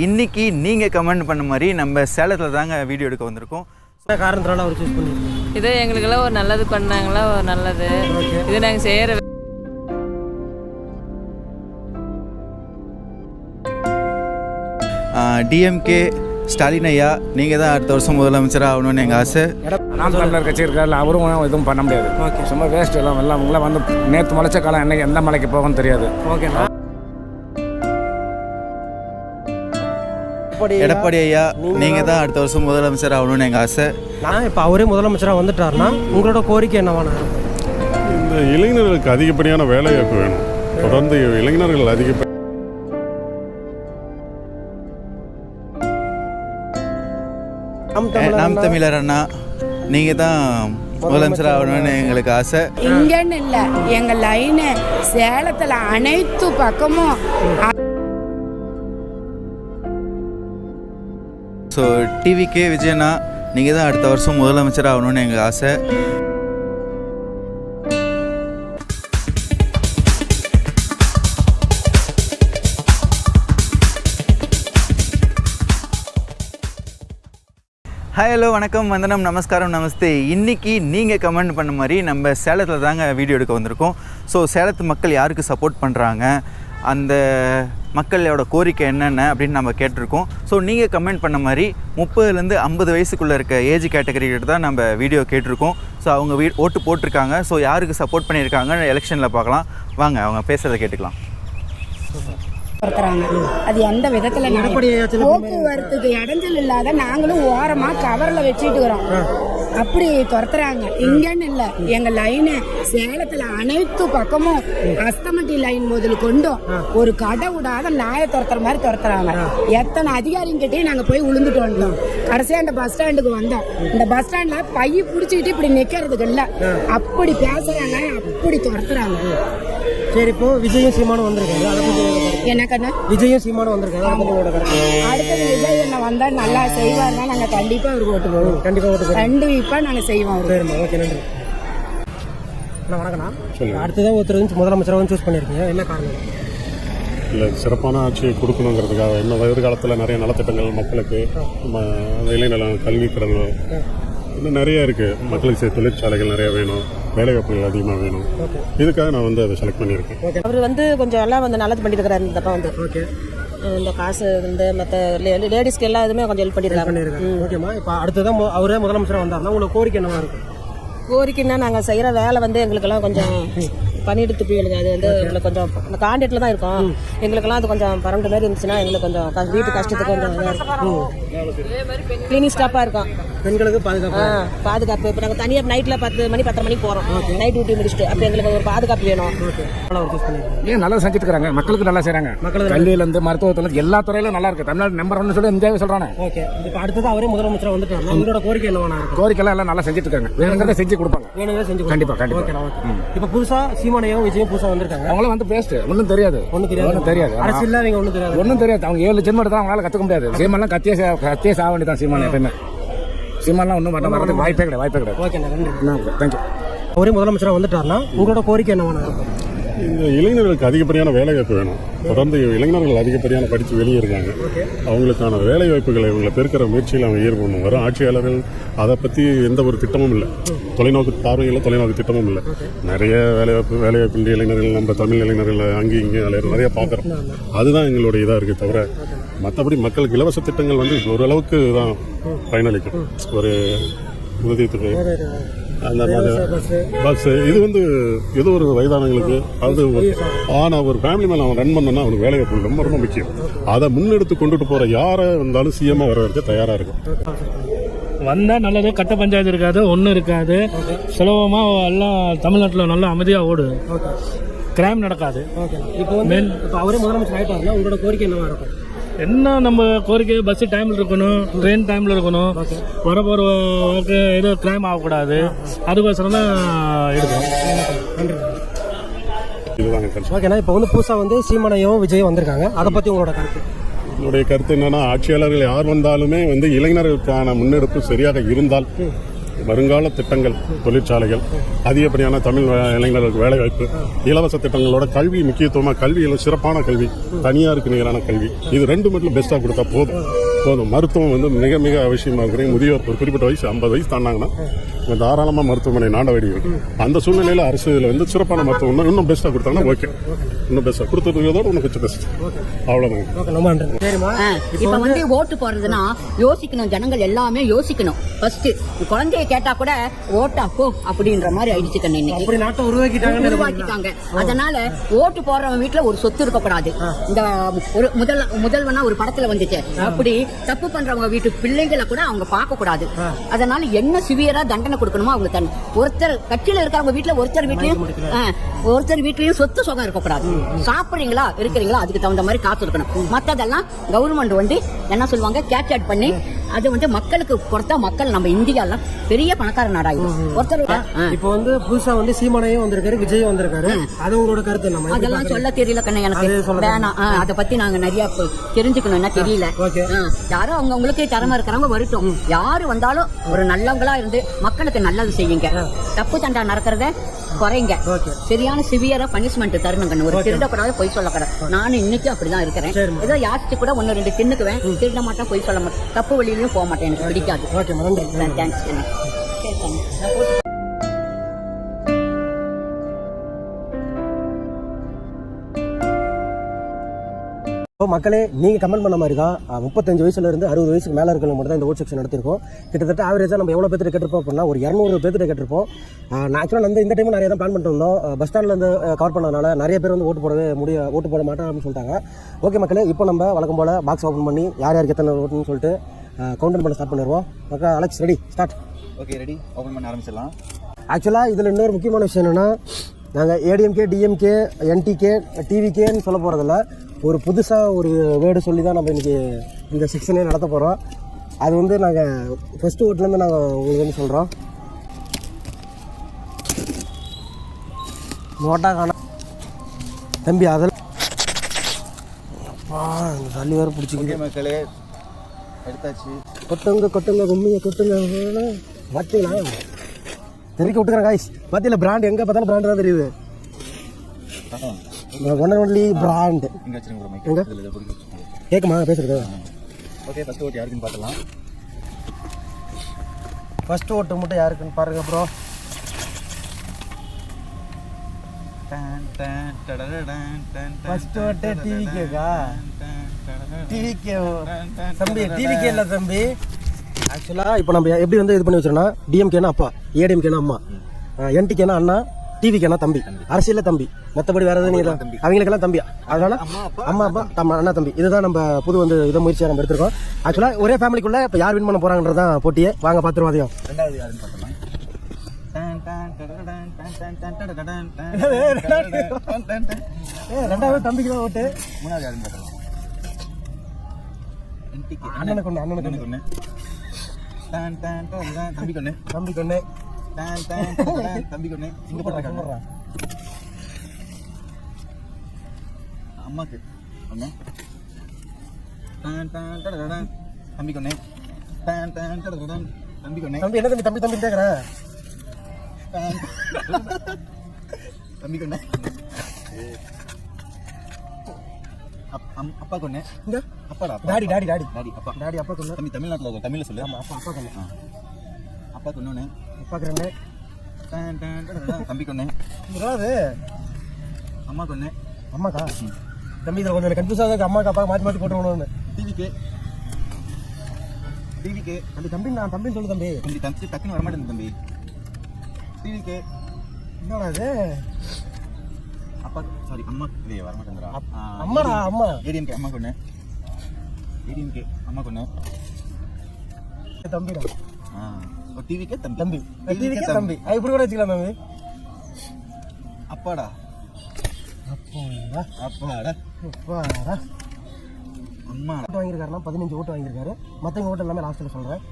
இன்னைக்கு நீங்கள் கமெண்ட் பண்ண மாதிரி நம்ம சேலத்தில் தாங்க வீடியோ எடுக்க வந்திருக்கோம். காரணத்தினால அவர் சூஸ் பண்ணிருக்கீங்க இது எங்களுக்கெல்லாம் ஒரு நல்லது பண்ணாங்களா? ஒரு நல்லது. இது நாங்கள் செய்கிற டிஎம்கே ஸ்டாலின் ஐயா நீங்கள் தான் அடுத்த வருஷம் முதலமைச்சராக ஆகணும்னு எங்கள் ஆசை. நாம் தமிழர் கட்சி இருக்கார்ல அவரும் எதுவும் பண்ண முடியாது? சும்மா வேஸ்ட் எல்லாம் எல்லாம் வந்து நேற்று முளைச்ச காலம் என்னைக்கு எந்த மலைக்கு போகும்னு தெரியாது. ஓகேண்ணா எடப்பாடி எடப்பாடி ஐயா நீங்கள் தான் அடுத்த வருஷம் முதலமைச்சர் ஆகணும்னு எங்கள் ஆசை. நான் இப்போ அவரே முதலமைச்சராக வந்துட்டாருன்னா உங்களோட கோரிக்கை என்னவான? இந்த இளைஞர்களுக்கு அதிகப்படியான வேலைவாய்ப்பு வேணும். தொடர்ந்து இளைஞர்கள் அதிக நாம் அஹ், தமிழர் நாம் தமிழர் அண்ணா நீங்கள் தான் முதலமைச்சர் ஆகணும்னு எங்களுக்கு ஆசை. இங்கன்னு இல்லை எங்கள் லைனு சேலத்தில் அனைத்து பக்கமும் ஸோ டிவிக்கே விஜயனா நீங்கள் தான் அடுத்த வருஷம் முதலமைச்சர் ஆகணும்னு எங்கள் ஆசை. ஹாய் ஹலோ வணக்கம் வந்தனம் நமஸ்காரம் நமஸ்தே. இன்றைக்கி நீங்கள் கமெண்ட் பண்ண மாதிரி நம்ம சேலத்தில் தாங்க வீடியோ எடுக்க வந்திருக்கோம். ஸோ சேலத்து மக்கள் யாருக்கு சப்போர்ட் பண்ணுறாங்க அந்த மக்களோட கோரிக்கை என்னென்ன அப்படின்னு நம்ம கேட்டிருக்கோம். ஸோ நீங்கள் கமெண்ட் பண்ண மாதிரி முப்பதுலேருந்து ஐம்பது வயசுக்குள்ளே இருக்க ஏஜ் கேட்டகரிக்கிட்ட தான் நம்ம வீடியோ கேட்டிருக்கோம். ஸோ அவங்க வீ ஓட்டு போட்டிருக்காங்க. ஸோ யாருக்கு சப்போர்ட் பண்ணியிருக்காங்க எலெக்ஷனில் பார்க்கலாம். வாங்க அவங்க பேசுகிறத கேட்டுக்கலாம். துரத்துறாங்க அது எந்த விதத்தில் போக்குவரத்துக்கு இடைஞ்சல் இல்லாத நாங்களும் ஓரமாக கவரில் வச்சுட்டுக்கிறோம் அப்படி துரத்துறாங்க. இங்கன்னு இல்லை. எங்கள் லைனு சேலத்தில் அனைத்து பக்கமும் அஸ்தமட்டி லைன் முதல் கொண்டும் ஒரு கடை விடாத நாயை துரத்துற மாதிரி துரத்துறாங்க. எத்தனை அதிகாரிங்கிட்டே நாங்கள் போய் விழுந்துட்டு வந்தோம். கடைசியாக இந்த பஸ் ஸ்டாண்டுக்கு வந்தோம். இந்த பஸ் ஸ்டாண்டில் பைய பிடிச்சிக்கிட்டு இப்படி நிற்கிறதுக்கு இல்லை. அப்படி பேசுகிறாங்க அப்படி துரத்துறாங்க. சரி இப்போ விஜயும் சீமானும் வந்திருக்காரு. அதை பத்தி உங்களோட கருத்து. என்ன கண்ணு? விஜயும் சீமானும் வந்திருக்காரு. அதை பத்தி உங்களோட கருத்து? அடுத்தது விஜய் என்ன வந்தா நல்லா செய்வார்னா நாங்க கண்டிப்பா அவருக்கு ஓட்டு போடுவோம். கண்டிப்பாக ஓட்டு போடுங்க. கண்டிப்பா நாங்க செய்வோம் அவருக்கு சரிம்மா ஓகே நன்றி. அண்ணா வணக்கண்ணா அடுத்ததான் ஒருத்தர் வந்து முதலமைச்சராக சூஸ் பண்ணியிருக்கீங்க என்ன காரணம்? இல்லை சிறப்பான ஆட்சியை கொடுக்கணுங்கிறதுக்காக இன்னும் எதிர்காலத்தில் நிறைய நலத்திட்டங்கள் மக்களுக்கு ம- இளைஞர்கள் கல்வி கடன்கள் இன்னும் நிறைய இருக்குது மக்களுக்கு தொழிற்சாலைகள் நிறைய வேணும். வேலைவாய்ப்புகள் அதிகமாக வேணும். இதுக்காக நான் வந்து அதை செலக்ட் பண்ணியிருக்கேன். அவர் வந்து கொஞ்சம் எல்லாம் வந்து நல்லது பண்ணிட்டு இருக்கிறாரு இந்த தப்பா வந்து. ஓகே இந்த காசு இந்த மற்ற லேடிஸ்க்கு எல்லா இதுவுமே கொஞ்சம் ஹெல்ப் பண்ணியிருக்காரு ஓகேம்மா இப்போ அடுத்ததான் அவரே முதலமைச்சராக வந்தாருன்னா உங்களுக்கு கோரிக்கை என்னவா இருக்கும்? கோரிக்கைன்னா நாங்கள் செய்கிற வேலை வந்து எங்களுக்கெல்லாம் கொஞ்சம் பண்ணிட்டு போயிடுங்க அது வந்து எங்களுக்கு கொஞ்சம் அந்த காண்டியத்தில் தான் இருக்கோம். எங்களுக்கெல்லாம் அது கொஞ்சம் பரண்டு மாதிரி இருந்துச்சுன்னா எங்களுக்கு கொஞ்சம் வீட்டு கஷ்டத்துக்கு கொஞ்சம் இதாக இருக்கும். கிளீனிங் ஸ்டாப்பாக இருக்கும். பெண்களுக்கு பாதுகாப்பு? ஆ பாதுகாப்பு. இப்போ நாங்கள் தனியாக நைட்டில் பத்து மணி பத்தரை மணிக்கு போகிறோம் நைட் டியூட்டி முடிச்சுட்டு. அப்போ எங்களுக்கு ஒரு பாதுகாப்பு வேணும். ஏன் நல்லா செஞ்சுட்டு மக்களுக்கு நல்லா செய்றாங்க. மக்களுக்கு கல்வியிலேருந்து மருத்துவத்துல எல்லா துறையிலும் நல்லா இருக்கு. தமிழ்நாடு நம்பர் ஒன்று சொல்லி இந்தியாவே சொல்றானே. ஓகே இப்போ அடுத்தது அவரே முதலமைச்சராக வந்துட்டாருன்னா உங்களோட கோரிக்கை என்னவானா கோரிக்கைலாம் எல்லாம் நல்லா செஞ்சுட்டு இருக்காங்க வேணுங்கிறத செஞ்சு கொடுப்பாங்க. வேணுங்க செஞ்சு கொடுங்க. கண்டிப்பா, கண்டிப்பா. ஓகேண்ணா ஓகே இப்போ புதுசா சீமானையும் விஜயும் புதுசா வந்திருக்காங்க. அவங்களாம் வந்து பேஸ்ட் ஒன்றும் தெரியாது. ஒன்றும் தெரியாது. ஒன்றும் தெரியாது. அரசியல் அவங்க ஒன்றும் தெரியாது. ஒன்றும் தெரியாது. அவங்க ஏழு ஜென்மம் எடுத்தா அவங்களால கற்றுக்க முடியாது. சீமான்லாம் கத்தியே கத்தியே சாக வேண்டியதான் சீமான் எப்பயுமே. சீமான்லாம் ஒன்றும் பண்ண வரதுக்கு வாய்ப்பே கிடையாது. வாய்ப்பே கிடையாது. நன்றி. தேங்க்யூ அவரே முதலமைச்சராக வந்துட்டாருன்னா உங்களோட கோரிக்கை என்னவானா? இருக்கும் இந்த இளைஞர்களுக்கு அதிகப்படியான வேலைவாய்ப்பு வேணும். தொடர்ந்து இளைஞர்கள் அதிகப்படியான படித்து வெளியேறாங்க அவங்களுக்கான வேலைவாய்ப்புகளை இவங்களை பெருக்கிற முயற்சியில் அவங்க ஈடுபடணும் வரும் ஆட்சியாளர்கள் அதை பற்றி எந்த ஒரு திட்டமும் இல்லை. தொலைநோக்கு பார்வையில் தொலைநோக்கு திட்டமும் இல்லை. நிறைய வேலைவாய்ப்பு வேலைவாய்ப்பு இளைஞர்கள் நம்ம தமிழ் இளைஞர்கள் அங்கேயும் இங்கேயும் அலையிற நிறைய பார்க்குறோம். அதுதான் எங்களுடைய இதாக இருக்குது தவிர மற்றபடி மக்களுக்கு இலவச திட்டங்கள் வந்து ஓரளவுக்கு தான் பயனளிக்கும். ஒரு உதவித்தொகை. அந்த பஸ் இது வந்து ஏதோ ஒரு வயதானவங்களுக்கு அது ஆனால் ஒரு ஃபேமிலி மேலே அவன் ரன் பண்ணனா அவனுக்கு வேலை வாய்ப்பு ரொம்ப ரொம்ப முக்கியம். அதை முன்னெடுத்து கொண்டுட்டு போகிற யாரை வந்தாலும் சிஎம்மாக வர்றதுக்கு தயாராக இருக்கும். வந்தால் நல்லது கட்ட பஞ்சாயத்து இருக்காது ஒன்றும் இருக்காது. சுலபமாக எல்லாம் தமிழ்நாட்டில் நல்லா அமைதியாக ஓடும் கிரைம் நடக்காது. ஓகே இப்போ வந்து இப்போ அவரே முதலமைச்சர் ஆயிட்டாருன்னா உங்களோட கோரிக்கை என்னவா இருக்கும்? என்ன நம்ம கோரிக்கை? பஸ் டைமில் இருக்கணும் ட்ரெயின் டைமில் இருக்கணும். வர போகிறவங்க ஏதோ கிரைம் ஆகக்கூடாது. அதுக்கோசரம் தான் எடுக்கும் ஓகேண்ணா இப்போ வந்து புதுசா வந்து சீமானையும் விஜயும் வந்திருக்காங்க. அதை பத்தி உங்களோட கருத்து? என்னுடைய கருத்து என்னன்னா ஆட்சியாளர்கள் யார் வந்தாலுமே வந்து இளைஞர்களுக்கான முன்னெடுப்பு சரியாக இருந்தால் வருங்கால திட்டங்கள் தொழிற்சாலைகள் அதிகப்படியான தமிழ் இளைஞர்களுக்கு வேலைவாய்ப்பு இலவச திட்டங்களோட கல்வி முக்கியத்துவமாக கல்வியில் சிறப்பான கல்வி தனியாருக்கு நிகரான கல்வி. இது ரெண்டு மட்டும் பெஸ்ட்டாக கொடுத்தா போதும். போதும். மருத்துவம் வந்து மிக மிக அவசியமாக முதியோர் ஒரு குறிப்பிட்ட வயசு ஐம்பது வயசு தாண்டாங்கன்னா தாராளமாக மருத்துவமனை நாட வேண்டி இருக்கு. அந்த சூழ்நிலையில் அரசு இதில் வந்து சிறப்பான மருத்துவம் இன்னும் பெஸ்ட்டாக கொடுத்தாங்கன்னா ஓகே இன்னும் பெஸ்ட்டாக கொடுத்துருக்கதோட இன்னும் கொஞ்சம் பெஸ்ட் அவ்வளோதான் இப்ப வந்து ஓட்டு போடுறதுன்னா யோசிக்கணும் ஜனங்கள் எல்லாமே யோசிக்கணும். ஃபர்ஸ்ட் குழந்தைய கேட்டா கூட ஓட்டா போ அப்படின்ற மாதிரி ஆயிடுச்சு கண்ணு இன்னைக்கு. உருவாக்கிட்டாங்க. அதனால ஓட்டு போடுறவன் வீட்டுல ஒரு சொத்து இருக்கக்கூடாது இந்த ஒரு முதல் முதல்வனா ஒரு படத்துல வந்துச்சு. அப்படி தப்பு பண்றவங்க வீட்டு பிள்ளைகளை கூட அவங்க பார்க்க கூடாது அதனால என்ன சிவியரா தண்டனை கொடுக்கணுமோ அவங்க தன் ஒருத்தர் கட்சியில இருக்கிறவங்க வீட்டுல ஒருத்தர் வீட்லயும் ஒருத்தர் வீட்லயும் சொத்து சுகம் இருக்கக்கூடாது. சாப்பிடுறீங்களா இருக்கிறீங்களா அதுக்கு தகுந்த மாதிரி காசு இருக்கணும். மத்ததெல்லாம் கவர்மெண்ட் வந்து என்ன சொல்லுவாங்க கேட்ச் பண்ணி அது வந்து மக்களுக்கு கொடுத்தா மக்கள் நம்ம இந்தியாலாம் பெரிய பணக்கார நாடாயிடும் ஒருத்தர். இப்போ வந்து புதுசா வந்து சீமானையும் வந்திருக்காரு விஜயும் வந்திருக்காரு. அது உங்களோட கருத்து நம்ம அதெல்லாம்? சொல்ல தெரியல கண்ணு எனக்கு வேணாம். அத பத்தி நாங்க நிறைய ப- தெரிஞ்சுக்கணும்னா தெரியல. யாரும் அவங்க உங்களுக்கு திறமை இருக்கிறவங்க வரட்டும். யாரு வந்தாலும் ஒரு நல்லவங்களா இருந்து மக்களுக்கு நல்லது செய்யுங்க. தப்பு தண்டா நடக்கிறத குறைங்க. சரியான சிவியரா பனிஷ்மெண்ட் தரணும் கண்ணு. ஒரு திருடக்கூடாது பொய் சொல்லக்கூடாது. நானும் இன்னைக்கும் அப்படிதான் இருக்கிறேன். ஏதோ யாசிச்சு கூட ஒன்னு ரெண்டு தின்னுக்குவேன். திருட மாட்டேன் பொய் சொல்ல மாட்டேன் தப்பு வழியிலயும் போக மாட்டேன். எனக்கு பிடிக்காது. ஓகே தேங்க்ஸ் இப்போ மக்களே நீங்கள் கமெண்ட் பண்ண மாதிரி தான் முப்பத்தஞ்சு வயசுல இருந்து அறுபது வயசுக்கு மேலே இருக்கிறவங்க மட்டும் தான் இந்த ஓட் செக்ஷன் நடத்திருக்கோம் கிட்டத்தட்ட ஆவரேஜாக நம்ம எவ்வளோ பேர்த்து கேட்டிருப்போம் அப்படின்னா ஒரு இரநூறு பேர்த்து கேட்டிருப்போம். நான் ஆக்சுவலாக வந்து இந்த டைமும் நிறைய தான் பிளான் பண்ணிட்டு இருந்தோம். பஸ் ஸ்டாண்டில் கவர் பண்ணதுனால நிறைய பேர் வந்து ஓட்டு போடவே முடிய ஓட்டு போட மாட்டோம் அப்படின்னு சொல்லிட்டாங்க. ஓகே மக்களே இப்போ நம்ம வழக்கம் போல் பாக்ஸ் ஓப்பன் பண்ணி யார் யாருக்கு எத்தனை ஓட்டுன்னு சொல்லிட்டு கவுண்டர் பண்ண ஸ்டார்ட் பண்ணிடுவோம். மக்கா Alex ready start okay ready open பண்ண ஆரம்பிச்சிடலாம். ஆக்சுவலாக இதில் இன்னொரு முக்கியமான விஷயம் என்னென்னா நாங்கள் ஏடிஎம்கே டிஎம்கே என்டிகே டிவிகேன்னு சொல்ல போகிறதில்ல ஒரு புதுசாக ஒரு வேர்டு சொல்லி தான் நம்ம இன்றைக்கி இந்த செக்ஷனே நடத்த போகிறோம் அது வந்து நாங்கள் ஃபஸ்ட்டு ஓட்டுலேருந்து நாங்கள் உங்களுக்கு வந்து சொல்கிறோம் நோட்டா காணா தம்பி அதெல்லாம் அப்பா இந்த தள்ளி வேறு பிடிச்சிக்கிட்டு. ஓகே மக்களே எடுத்தாச்சு. கொட்டுங்க கொட்டுங்க கும்மியை கொட்டுங்க. பார்த்தீங்களா தெரிவிக்க விட்டுக்கிறேன் காய்ஸ் பார்த்தீங்களா பிராண்ட் எங்கே பார்த்தாலும் பிராண்ட் தான் தெரியுது. ஒன் அண்ட் ஒன்லி பிராண்ட் எங்க? கேட்குமா பேசுறது. ஓகே ஃபஸ்ட்டு ஓட்டு யாருக்குன்னு பார்த்துலாம் ஃபர்ஸ்ட் ஓட்டு மட்டும் யாருக்குன்னு பாருங்க ப்ரோ ஓட்டு தம்பி டிவிகே இல்லை தம்பி. ஆக்சுவலாக இப்போ நம்ம எப்படி வந்து இது பண்ணி வச்சிரோம்னா டிஎம்கேனா அப்பா ஏடிஎம்கேனா அம்மா என்டிகேனா அண்ணா டிவிகேனா தம்பி அரசியல தம்பி. மற்றபடி வேற எதுவும் இல்லை. அவங்களுக்கெல்லாம் தம்பி அதனால அம்மா அப்பா தம் அண்ணா தம்பி. இதுதான் நம்ம புது வந்து இதை முயற்சியாக நம்ம எடுத்திருக்கோம். ஆக்சுவலாக ஒரே ஃபேமிலிக்குள்ள இப்போ யார் வின் பண்ண போறாங்கன்றது தான் போட்டியே. வாங்க பார்த்துருவோம் அதையும். ரெண்டாவது யாருன்னு பார்த்துலாம் ரெண்டாவது தம்பிக்கு தான் ஓட்டு. மூணாவது யாருன்னு. அண்ணனுக்கு ஒன்று அண்ணனுக்கு ஒன்று டான் டான் டான் டான். தம்பிக்கு ஒன்று தம்பிக்கு ஒன்று டான் டான் டான் டான். தம்பிக்கு ஒன்று இங்கே போட்டிருக்காங்க அம்மாக்கு ஒன்று டான் டான் டான் டான். தம்பிக்கு ஒன்று டான் டான் டான் டான். தம்பிக்கு ஒன்று தம்பி என்ன தம்பி தம்பி தம்பி அப்- அம்- அப்பாக்கு ஒன்று இந்த. அப்பாடா அப்பா. Daddy daddy daddy. டாடி அப்பா. டாடி அப்பா கொண்டு தம்பி தமிழ்நாட்டில் தமிழில் சொல்லு. ஆமாம் அப்பா அப்பா கொண்டு அப்பாக்கு ரெண்டு டான் டான் டான் டான். தம்பிக்கு ஒன்று இருபது அம்மாக்கு? தம்பி இதில் கொஞ்சம் கன்ஃபியூஸ் ஆகுது. அம்மாக்கு அப்பா மாற்றி மாற்றி போட்டுருவோம்னு டிவிக்கு. டிவிக்கு. தம்பி தம்பி நான் தம்பின்னு சொல்லு தம்பி. தம்பி தம்பி டக்குன்னு வரமாட்டேன் தம்பி. டிவிக்கு. என்னடா இது? அப்பா சாரி அம்மா இல்லையே வரமாட்டேங்கிறா அம்மாடா அம்மா ஏடிஎம்கே அம்மா கொண்டு ஏடிஎம்கே அம்மா கொண்டு தம்பிடா டிவிக்கே தம்பி தம்பி டிவிக்கே தம்பி அது இப்படி கூட வச்சுக்கலாம் தம்பி அப்பாடா அப்பாடா அப்பாடா அப்பாடா அம்மாடா ஓட்டு வாங்கியிருக்காருன்னா பதினஞ்சு ஓட்டு வாங்கியிருக்காரு. மற்றவங்க ஓட்டு எல்லாமே லாஸ்ட்டில் சொல்கிறேன்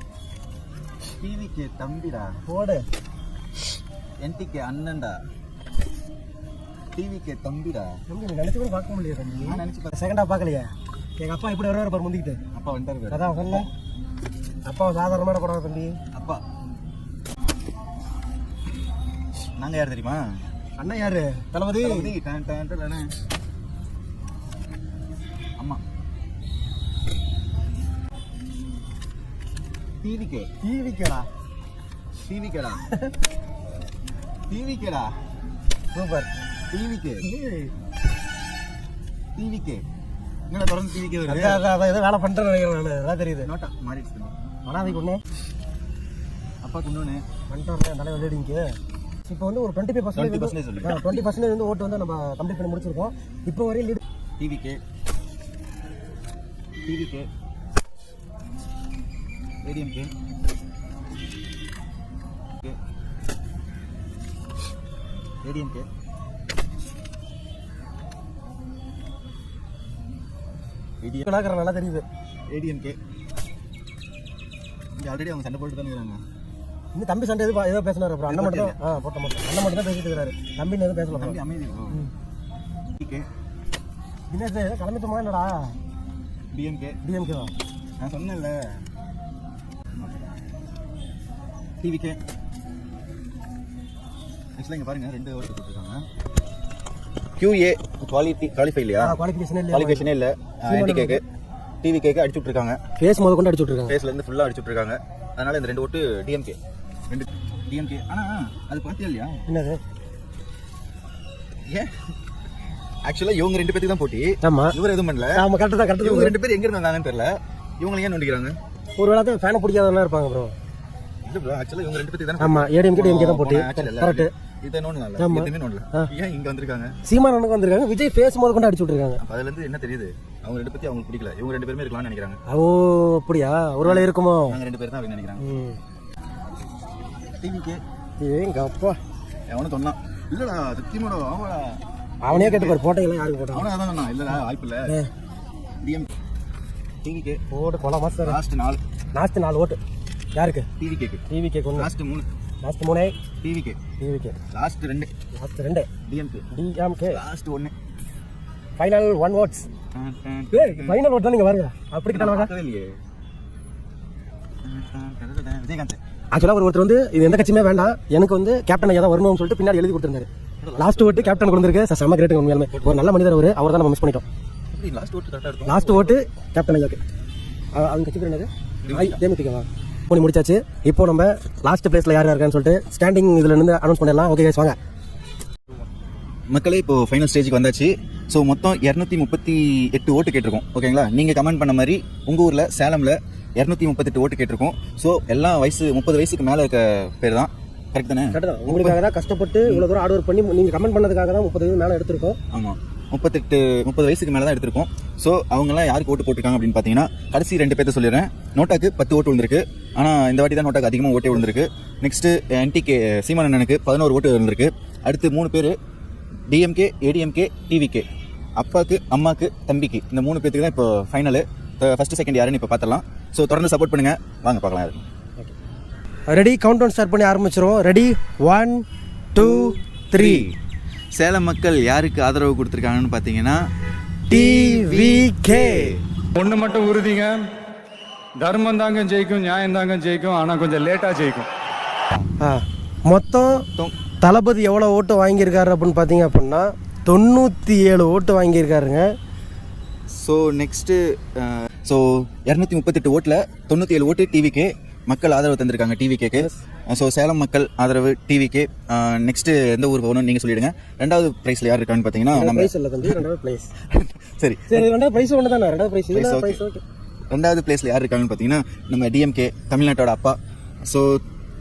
டிவிக்கே தம்பிடா போடு. என்டிகே அண்ணன்டா டிவிக்கே தம்பிடா. தம்பி நினச்சி கூட பார்க்க முடியல தம்பி. நான் நினச்சி பார்த்தேன் செகண்டாக பார்க்கலையே? எங்கள் அப்பா இப்படி வருவார் பாரு முந்திக்கிட்டு. அப்பா வந்துட்டாரு. அதான் சொல்ல அப்பா சாதாரணமான படம் தம்பி. அப்பா. நாங்கள் யார் தெரியுமா? அண்ணன் யாரு? தளபதி. ஆமா டிவிக்கே. டிவிக்கேடா. டிவிக்கேடா. டிவிக்கேடா. சூப்பர். டிவிக்கே டிவிக்கே என்னடா தொடர்ந்து டிவிக்கே வருது? அதான் அதான் ஏதோ வேலை பண்ணிட்டேன்னு நினைக்கிறேன் நான். அதான் தெரியுது. நோட்டா மாறிடுச்சு அனாதைக்கு ஒன்று அப்பா கொண்டு பண்ணிட்டோம் தலைவர் லேடிங்க்கு இப்போ வந்து ஒரு twenty five 20% percentage. Twenty percentage வந்து ஓட்டு வந்து நம்ம கம்ப்ளீட் பண்ணி முடிச்சிருக்கோம். இப்போ வரையும் லீடு டிவிக்கே டிவிக்கே ஏடிஎம்கே ஏடிஎம்கே ஏடிஎம் நல்லா தெரியுது. ஏடிஎம்கே இங்கே ஆல்ரெடி அவங்க சண்டை போட்டு தானே இருக்காங்க. இன்னும் தம்பி சண்டை எதுவும் ஏதோ பேசினாரு அப்புறம். அண்ணன் மட்டும் தான் ஆ போட்ட மட்டும். அண்ணன் மட்டும் தான் பேசிட்டு இருக்காரு. தம்பின்னு எதுவும் பேசல தம்பி அமைதி. டிகே தினேஷ் ஏதோ கிளம்பிட்டோமா என்னடா? டிஎம்கே டிஎம்கே தான் நான் சொன்னேன்ல. டிவிக்கே ஆக்சுவலாக இங்கே பாருங்க ரெண்டு ஓட்டு போட்டுருக்காங்க QA குவாலிட்டி குவாலிஃபை இல்லையா? குவாலிஃபிகேஷன் இல்லையா? குவாலிஃபிகேஷனே இல்லை. ஆன்டி கேக்கு. டிவி கேக்கு அடிச்சு விட்ருக்காங்க ஃபேஸ் முத கொண்டு அடிச்சு விட்ருக்காங்க ஃபேஸ்ல இருந்து ஃபுல்லாக அடிச்சு விட்ருக்காங்க அதனால இந்த ரெண்டு ஓட்டு டிஎம்கே ரெண்டு டிஎம்கே ஆனால் அது பார்த்தியா இல்லையா? என்னது? ஏன்? ஆக்சுவலாக இவங்க ரெண்டு பேருக்கு தான் போட்டி. ஆமா. இவர் எதுவும் பண்ணல. ஆமா கரெக்டு தான் கரெக்டு இவங்க ரெண்டு பேர் எங்க இருந்து வந்தாங்கன்னு தெரியல. இவங்களை ஏன் நோண்டிக்கிறாங்க? ஒரு வேளை தான் ஃபேனை பிடிக்காதவங்க இருப்பாங்க ப்ரோ இல்ல ப்ரோ ஆக்சுவலா இவங்க ரெண்டு பேருக்கு தானே ஆமா ஏடிஎம்கே டிஎம்கே தான் போட்டி. கரெக்ட் இதை நோண்டல ஆமா. எதுவுமே நோண்டல. ஏன் இங்க வந்திருக்காங்க? சீமானனுக்கு வந்திருக்காங்க விஜய் ஃபேஸ் முத கொண்டு அடிச்சு அதுல இருந்து என்ன தெரியுது? அவங்க ரெண்டு பத்தி அவங்களுக்கு பிடிக்கல. இவங்க ரெண்டு பேருமே இருக்கலாம்னு நினைக்கிறாங்க. ஓ அப்படியா? ஒரு வேளை இருக்குமோ? நாங்க ரெண்டு பேரும் தான் அப்படின்னு நினைக்கிறாங்க. டிவிக்கு. எங்க அப்பா. அவனும் சொன்னான். இல்லடா சத்தியமாடா அவடா அவனே கேட்டு பாரு போட்டீங்களா யாருக்கு போட்டான் அவனும் அதான் சொன்னான். இல்லடா வாய்ப்பு இல்ல. டிஎம். டிவிக்கு. ஓட்டு கொலை மாஸ்டர்? லாஸ்ட் நாலு லாஸ்ட் நாலு ஓட்டு. யாருக்கு? டிவி கேக்கு. டிவி கே கொண்டு லாஸ்ட் மூணு. லாஸ்ட் மூணே. TVK TVK last ரெண்டு. லாஸ்ட் ரெண்டு டிஎம்கே டிஎம்கே லாஸ்ட் ஒன்னு ஃபைனல் ஒன் ஓட்ஸ் ஏய் ஃபைனல் ஓட் தான் நீங்க பாருங்க அப்படி கிட்ட இல்லையே. விஜயகாந்த். ஆக்சுவலாக ஒரு ஒருத்தர் வந்து இது எந்த கட்சியுமே வேண்டாம். எனக்கு வந்து கேப்டன் ஐயா தான் வரணும்னு சொல்லிட்டு பின்னாடி எழுதி கொடுத்துருந்தாரு. லாஸ்ட் ஓட்டு கேப்டன் கொடுத்துருக்கு சார் செம்ம கிரேட் உண்மையாலுமே. ஒரு நல்ல மனிதர் அவர். அவர் தான் நம்ம மிஸ் பண்ணிட்டோம். லாஸ்ட் ஓட்டு கேப்டன் ஐயாக்கு. அவங்க கட்சி பேர் என்னது? தேமுதிகவா? போனி முடிச்சாச்சு. இப்போ நம்ம லாஸ்ட் பிளேஸ்ல யார் இருக்கான்னு சொல்லிட்டு ஸ்டாண்டிங் இதுல இருந்து அனௌன்ஸ் பண்ணிடலாம். ஓகே வாங்க. மக்களே இப்போ ஃபைனல் ஸ்டேஜுக்கு வந்தாச்சு. ஸோ மொத்தம் இரநூத்தி முப்பத்தி எட்டு ஓட்டு கேட்டிருக்கோம். ஓகேங்களா நீங்கள் கமெண்ட் பண்ண மாதிரி உங்கள் ஊரில் சேலமில் இரநூத்தி முப்பத்தெட்டு ஓட்டு கேட்டிருக்கோம். ஸோ எல்லாம் வயசு முப்பது வயசுக்கு மேலே இருக்க பேர் தான். கரெக்ட் தானே? கரெக்ட் தான். உங்களுக்காக தான் கஷ்டப்பட்டு இவ்வளவு தூரம் ஹார்ட் ஒர்க் பண்ணி நீங்க கமெண்ட் பண்ணதுக்காக தான் முப்பது மேல எடுத்திருக்கோம். ஆமாம் முப்பத்தெட்டு முப்பது வயசுக்கு மேலே தான் எடுத்திருக்கோம். ஸோ அவங்கெல்லாம் யாருக்கு ஓட்டு போட்டிருக்காங்க அப்படின்னு பார்த்தீங்கன்னா கடைசி ரெண்டு பேர்த்த சொல்லிடுறேன். நோட்டாக்கு பத்து ஓட்டு விழுந்திருக்கு. ஆனால் இந்த வாட்டி தான் நோட்டாக்கு அதிகமாக ஓட்டே விழுந்திருக்கு. நெக்ஸ்ட்டு என்டிகே சீமான் அண்ணனுக்கு பதினோரு ஓட்டு விழுந்திருக்கு. அடுத்து மூணு பேர் டிஎம்கே ஏடிஎம்கே டிவிகே அப்பாவுக்கு அம்மாவுக்கு தம்பிக்கு. இந்த மூணு பேருக்கு தான் இப்போ ஃபைனலு ஃபர்ஸ்ட் செகண்ட் யாருன்னு இப்போ பார்த்துடலாம் ஸோ தொடர்ந்து சப்போர்ட் பண்ணுங்கள் வாங்க பார்க்கலாம் யாரு. ரெடி கவுண்ட் டவுன் ஸ்டார்ட் பண்ணி ஆரம்பிச்சிருவோம். Ready one two three Salem மக்கள் யாருக்கு ஆதரவு கொடுத்துருக்காங்கன்னு பார்த்தீங்கன்னா டிவிகே ஒன்று மட்டும் உறுதிங்க. தர்மம் தாங்க ஜெயிக்கும் நியாயம் தாங்க ஜெயிக்கும் ஆனால் கொஞ்சம் லேட்டாக ஜெயிக்கும். ஆ மொத்தம் தளபதி எவ்வளோ ஓட்டு வாங்கியிருக்காரு அப்படின்னு பார்த்தீங்க அப்படின்னா தொண்ணூற்றி ஏழு ஓட்டு வாங்கியிருக்காருங்க. ஸோ நெக்ஸ்ட்டு ஸோ இரநூத்தி முப்பத்தெட்டு ஓட்டில் தொண்ணூற்றி ஏழு ஓட்டு டிவிக்கே மக்கள் ஆதரவு தந்திருக்காங்க டிவிகேக்கு ஸோ சேலம் மக்கள் ஆதரவு டிவிக்கே நெக்ஸ்ட்டு எந்த ஊர் போகணும்னு நீங்கள் சொல்லிடுங்க. ரெண்டாவது ப்ரைஸில் யார் இருக்கான்னு பார்த்தீங்கன்னா நம்ம ப்ரைஸ் இல்லை தம்பி ரெண்டாவது ப்ரைஸ் சரி. சரி ரெண்டாவது ப்ரைஸ் ஒன்று தானே ரெண்டாவது ப்ரைஸ் Prize இல்லை okay. ப்ரைஸ் ஓகே ரெண்டாவது பிளேஸில் யார் இருக்காங்கன்னு பார்த்தீங்கன்னா நம்ம டிஎம்கே தமிழ்நாட்டோட அப்பா. ஸோ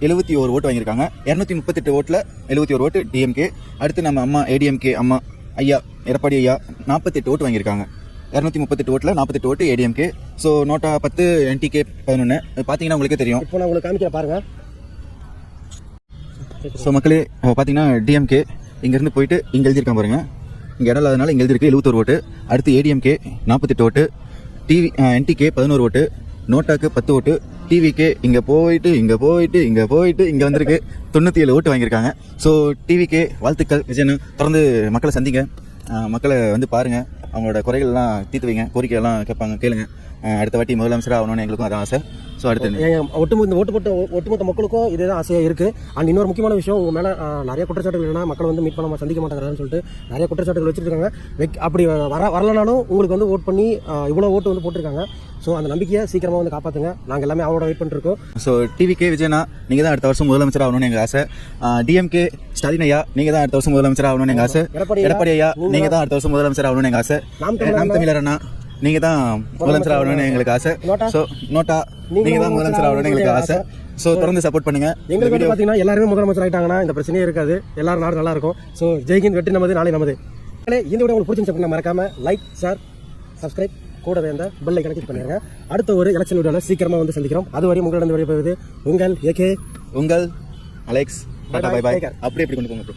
எழுபத்தி ஒரு ஓட்டு வாங்கியிருக்காங்க. இரநூத்தி முப்பத்தெட்டு ஓட்டில் எழுபத்தி ஒரு ஓட்டு டிஎம்கே அடுத்து நம்ம அம்மா ஏடிஎம்கே அம்மா ஐயா எடப்பாடி ஐயா நாற்பத்தெட்டு ஓட்டு வாங்கியிருக்காங்க. இரநூத்தி முப்பத்தெட்டு ஓட்டில் நாற்பத்தெட்டு ஓட்டு ஏடிஎம்கே ஸோ நோட்டா பத்து என்டிகே பதினொன்று பார்த்தீங்கன்னா உங்களுக்கே தெரியும். இப்போ நான் உங்களுக்கு காமிக்கிறேன் பாருங்க. ஸோ மக்களே இப்போ பார்த்தீங்கன்னா டிஎம்கே இங்கேருந்து போயிட்டு இங்கே எழுதியிருக்கான் பாருங்கள் இங்கே இடம் இல்லாதனால இங்கே எழுதிருக்கு எழுபத்தொரு ஓட்டு. அடுத்து ஏடிஎம்கே நாற்பத்தெட்டு ஓட்டு. டிவி என்டிகே பதினோரு ஓட்டு. நோட்டாக்கு பத்து ஓட்டு. டிவிக்கே இங்கே போயிட்டு இங்கே போயிட்டு இங்கே போயிட்டு இங்கே வந்திருக்கு. தொண்ணூற்றி ஏழு ஓட்டு வாங்கியிருக்காங்க. ஸோ டிவிக்கே வாழ்த்துக்கள் விஜயன் தொடர்ந்து மக்களை சந்திங்க. மக்களை வந்து பாருங்கள் அவங்களோட குறைகள்லாம் தீர்த்து வைங்க. கோரிக்கையெல்லாம் கேட்பாங்க. கேளுங்க. அடுத்த வாட்டி முதலமைச்சராக ஆகணும்னு எங்களுக்கும் அதான் ஆசை. ஸோ அடுத்து ஒட்டுமொத்த ஒட்டுமொத்த ஒட்டுமொத்த மக்களுக்கும் இதே தான் ஆசையாக இருக்குது அண்ட் இன்னொரு முக்கியமான விஷயம் உங்கள் மேலே நிறைய குற்றச்சாட்டுகள் என்னன்னா மக்கள் வந்து மீட் பண்ண சந்திக்க மாட்டேங்கிறான்னு சொல்லிட்டு நிறைய குற்றச்சாட்டுகள் வச்சுருக்காங்க. அப்படி வர வரலனாலும் உங்களுக்கு வந்து ஓட் பண்ணி இவ்வளோ ஓட்டு வந்து போட்டிருக்காங்க. ஸோ அந்த நம்பிக்கையை சீக்கிரமாக வந்து காப்பாற்றுங்க நாங்கள் எல்லாமே அவங்களோட வெயிட் பண்ணிருக்கோம். ஸோ டிவிகே விஜயனா நீங்கள் தான் அடுத்த வருஷம் முதலமைச்சர் ஆகணும்னு எங்கள் ஆசை. டிஎம்கே ஸ்டாலின் ஐயா நீங்கள் தான் அடுத்த வருஷம் முதலமைச்சர் ஆகணும்னு எங்கள் ஆசை. எடப்பாடி ஐயா, நீங்கள் தான் அடுத்த வருஷம் முதலமைச்சர் ஆகணும்னு எங்கள் ஆசை. நாம் தமிழர் அண்ணா நீங்கள் தான் முதலமைச்சர் ஆகணும்னு எங்களுக்கு ஆசை? ஸோ நோட்டா நீங்கள் தான் முதலமைச்சர் ஆகணும்னு எங்களுக்கு ஆசை. ஸோ தொடர்ந்து சப்போர்ட் பண்ணுங்க. இந்த எங்களுக்கு வீடியோ பார்த்தீங்கன்னா எல்லாருமே முதலமைச்சர் ஆயிட்டாங்கன்னா இந்த பிரச்சனையே இருக்காது. எல்லாரும் நாடு நல்லா இருக்கும். ஸோ ஜெய்கின் வெற்றி நமது நாளை நமது. இந்த வீடியோ உங்களுக்கு பிடிச்சிருந்துச்சு மறக்காம லைக் ஷேர் சப்ஸ்கிரைப் கூடவே இந்த பெல் ஐக்கனை கிளிக் பண்ணிருங்க அடுத்த ஒரு எலெக்ஷன் வீடியோவில் சீக்கிரமாக வந்து சந்திக்கிறோம் அதுவரை உங்களிடம் விடைபெறுவது உங்கள் ஏகே உங்கள் அலெக்ஸ் டாடா. பை. அப்படியே இப்படி கொண்டு போங்க.